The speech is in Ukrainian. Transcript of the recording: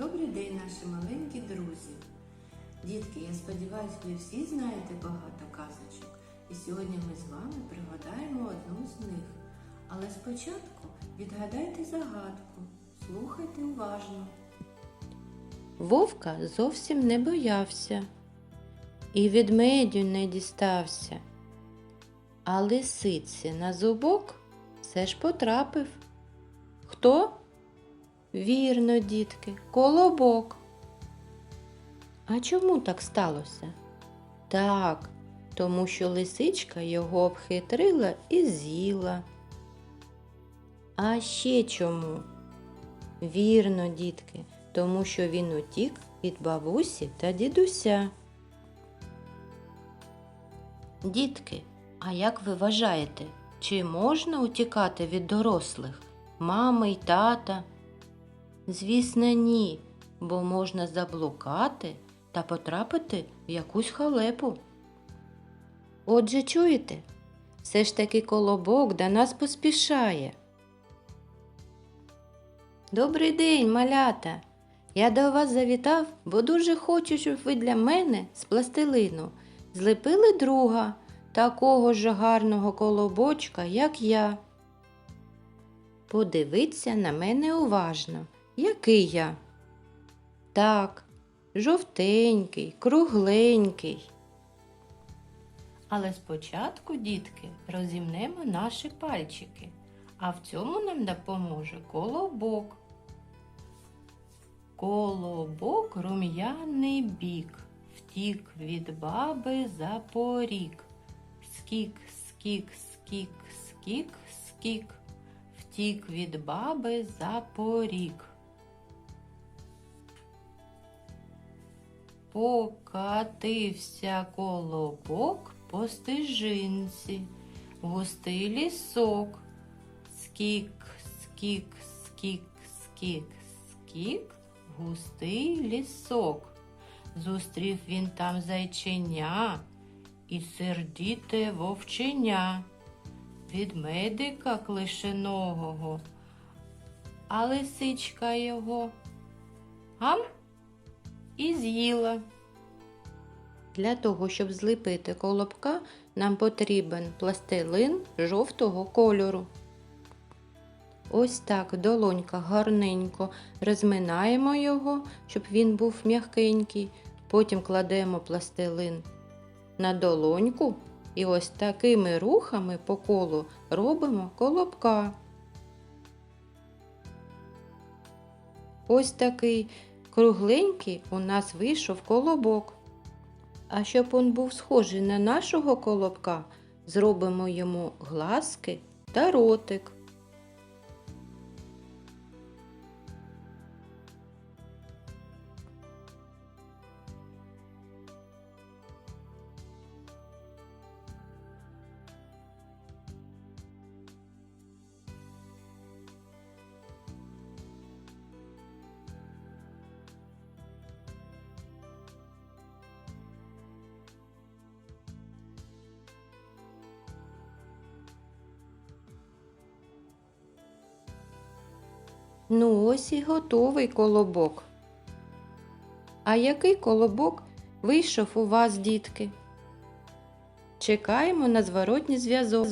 Добрий день, наші маленькі друзі. Дітки, я сподіваюся, ви всі знаєте багато казочок. І сьогодні ми з вами пригадаємо одну з них. Але спочатку відгадайте загадку. Слухайте уважно. Вовка зовсім не боявся і ведмедю не дістався. А лисиці на зубок все ж потрапив. Хто? Вірно, дітки, колобок. А чому так сталося? Так, тому що лисичка його обхитрила і з'їла. А ще чому? Вірно, дітки, тому що він утік від бабусі та дідуся. Дітки, а як ви вважаєте, чи можна утікати від дорослих, мами й тата? Звісно, ні, бо можна заблукати та потрапити в якусь халепу. Отже, чуєте, все ж таки колобок до нас поспішає. Добрий день, малята! Я до вас завітав, бо дуже хочу, щоб ви для мене з пластилину злепили друга, такого ж гарного колобочка, як я. Подивіться на мене уважно, який я. Так, жовтенький, кругленький. Але спочатку, дітки, розімнемо наші пальчики, а в цьому нам допоможе колобок. Колобок рум'яний бік, втік від баби за порік. Скік, скік, скік, скік, скік, втік від баби за порік. Покатився колобок по стежинці, густий лісок. Скік, скік, скік, скік, скік, густий лісок. Зустрів він там зайченя і сердіте вовченя, ведмедика клишеного, а лисичка його. Гам і з'їла. Для того, щоб зліпити колобка, нам потрібен пластилин жовтого кольору. Ось так в долоньках гарненько розминаємо його, щоб він був м'якенький. Потім кладемо пластилин на долоньку і ось такими рухами по колу робимо колобка. Ось такий кругленький у нас вийшов колобок. А щоб він був схожий на нашого колобка, зробимо йому глазки та ротик. Ну ось і готовий колобок. А який колобок вийшов у вас, дітки? Чекаємо на зворотній зв'язок.